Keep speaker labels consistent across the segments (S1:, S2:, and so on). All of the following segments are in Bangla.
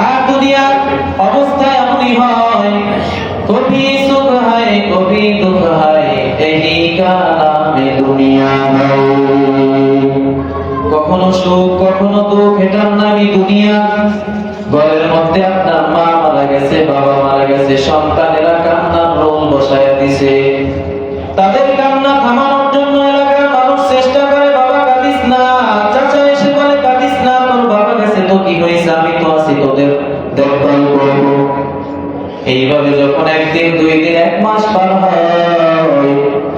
S1: আর দুনিয়ার অবস্থা এমনই হয়, কবি সুখ হয়, কবি দুঃখ হয় এই কালামে দুনিয়া কখনো সুখ, কখনো দুঃখ, এটার নামই দুনিয়া। ঘরের মধ্যে আপনার মা মারা গেছে, বাবা মারা গেছে, সন্তানেরা কান্নার রোল বসায় দিছে। তাদের কান্না থামানোর জন্য এলাকার এইভাবে যখন একদিন দুই দিন এক মাস পার হয়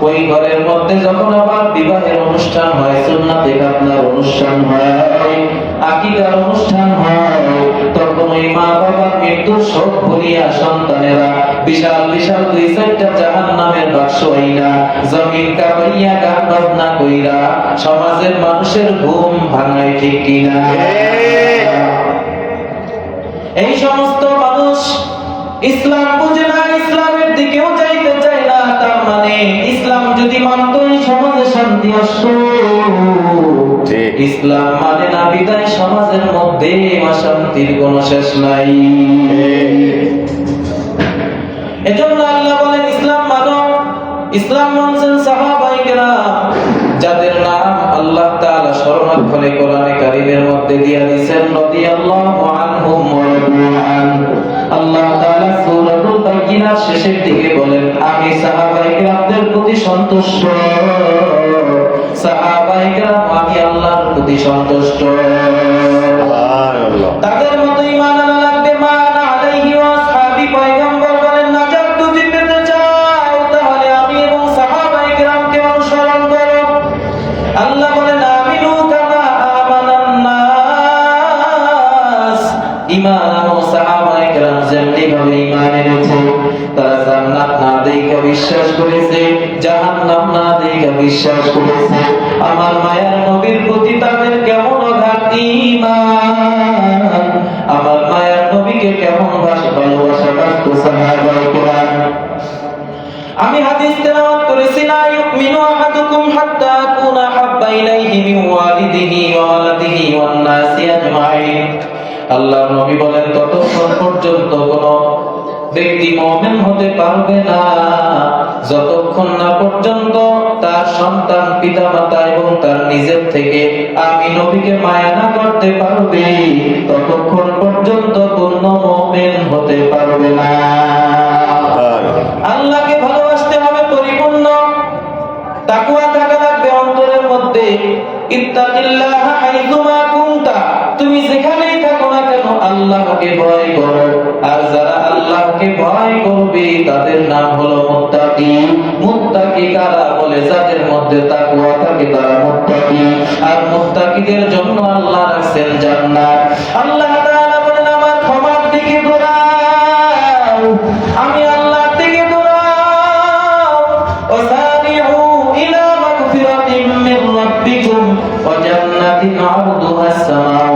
S1: ওই ঘরের মধ্যে যখন আবার বিবাহের অনুষ্ঠান হয় সুন্নাতে আপনার অনুষ্ঠান হয় আকিদার অনুষ্ঠান হয় তখন ওই মা বাবার মৃত্যুর শোক ভরিয়া সন্তানেরা বিশাল বিশাল দুই চারটা জাহান নামের বাক্স হইয়া জমিন কাবাইয়া গান বাজনা কইরা সমাজের মানুষের ঘুম ভাঙায় ঠিক কিনা? এই সমস্ত মানুষ ইসলাম বুঝে না ইসলামের দিকেও যাইতে চায় না তার মানে ইসলাম যদি মানত সমাজে শান্তি আসতো। ইসলাম মানে না বিদায় সমাজের মধ্যে অশান্তির কোনো শেষ নাই। এজন্য আল্লাহ বলেন ইসলাম মানো ইসলাম মানছেন সাহাবাই কেরাম যাদের নাম আল্লাহ তাআলা সর্বাক্ষরে কোরআনে কারীমের মধ্যে দিয়া দিয়েছেন রাদিয়াল্লাহু আনহুম। ওয়া আল্লাহ তাআলা সূরাতুল বায়িনার শেষের দিকে বলেন আমি সাহাবাই কেরামদের প্রতি সন্তুষ্ট। সাহাবাই কেরাম আমি আল্লাহর প্রতি সন্তুষ্ট। তাদের মতো ঈমান আনা ঈমান আনো সাহাবায়ে কেরাম যেমনি ভাবে ঈমান এনেছে তারা জান্নাত না দেখে বিশ্বাস করেছে, জাহান্নাম না দেখে বিশ্বাস করেছে। আমার মায়ার নবীর প্রতি তাদের কেমন অগাধ ঈমান আমার মায়ার নবীকে কেমন ভালোবাসা রাখতো সাহাবায়ে কেরাম আমি হাদিস তেলাওয়াত করেছি, লা ইউমিনু আহাদুকুম হাত্তা আকুনা হাব্বা ইলাইহি মিন ওয়ালিদিহি ওয়া ওয়ালাদিহি ওয়ান নাসি আজমাইন। আল্লাহর নবী বলেন ততক্ষণ পর্যন্ত কোন ব্যক্তি মুমিন হতে পারবে না। যতক্ষণ না পর্যন্ত তার সন্তান পিতামাতা এবং তার নিজের থেকে আমি নবীকে মায়া না করতে পারবে ততক্ষণ পর্যন্ত পূর্ণ মুমিন হতে পারবে না। আল্লাহকে ভালোবাসতে হবে পরিপূর্ণ। তাকওয়া থাকা লাগবে অন্তরের মধ্যে। ইত্তাকিল্লাহ হাইতুমা কুনতা। তুমি যেখানেই থাকো না কেন আল্লাহকে ভয় করো। আর যারা আল্লাহকে ভয় করবে, তাদের নাম হলো মুত্তাকি। মুত্তাকি তারা বলে? যাদের মধ্যে তাকওয়া থাকে, তারা মুত্তাকি। আর মুত্তাকিদের জন্য আল্লাহ রাখছেন জান্নাত। আল্লাহ তাআলা বলেন, আমার ক্ষমার দিকে দৌড়াও। আমি আল্লাহর দিকে দৌড়াও। ওয়াসারিউ ইলা মাগফিরাতিন মির রাব্বিকুম। ওয়া জান্নাতিন আরদুহা আস-সামাওয়াতু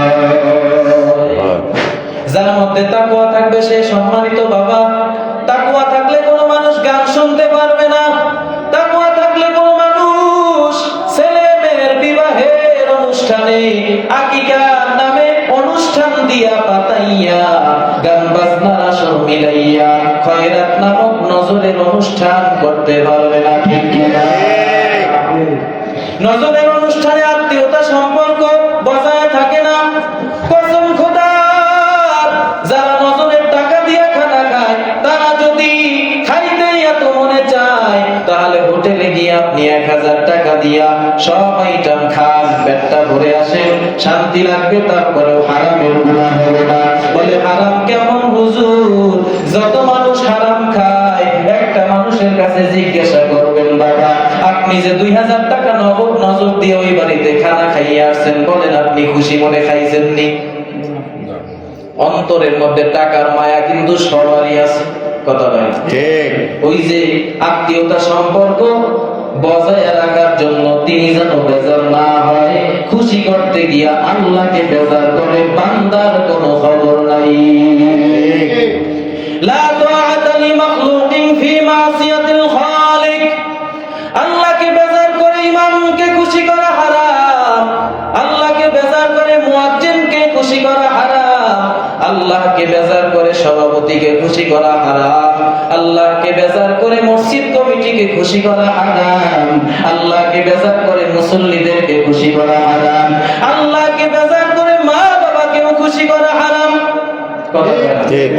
S1: মধ্যে তাকওয়া থাকবে সে সম্মানিত বাবা। তাকওয়া থাকলে কোনো মানুষ গান শুনতে পারবে না। তাকওয়া থাকলে কোনো মানুষ ছেলে মেয়ের বিবাহের অনুষ্ঠানে আকিকা নামে অনুষ্ঠান দিয়া পাতাইয়া গান বাজনার আসর মিলাইয়া খয়রাত নামক নজরের অনুষ্ঠান করতে পারবে না ঠিক। নজরের দিয়া সব আইটেম খান পেটটা ভরে আসেন শান্তি লাগবে তারপরেও হারামের গুণা হবে না। বলে হারাম কেমন হুজুর? যত মানুষ হারাম খায় একটা মানুষের কাছে জিজ্ঞাসা করবেন বাবা আপনি যে দুই হাজার টাকা নগদ নজর দিয়ে ওই বাড়িতে খানা খাইয়ে আসছেন বলেন আপনি খুশি মনে খাইছেন নি অন্তরের মধ্যে টাকার মায়া কিন্তু সবারই আছে। কথা নাই?
S2: ঠিক।
S1: ওই যে আত্মীয়তা সম্পর্ক বজায় রাখার জন্য তিনি যেন বেজার না হয়, খুশি করতে গিয়া আল্লাহকে বেজার করে, বান্দার কোনো খবর নাই। খুশি করা আল্লাহকে বেজার করে সভাপতিকে খুশি করা হারাম। আল্লাহকে বেজার করে মসজিদ কমিটিকে খুশি করা হারাম। আল্লাহকে বেজার করে মুসল্লিদেরকে খুশি করা হারাম। আল্লাহকে বেজার করে মা বাবাকেও খুশি করা হারাম।
S2: ঠিক।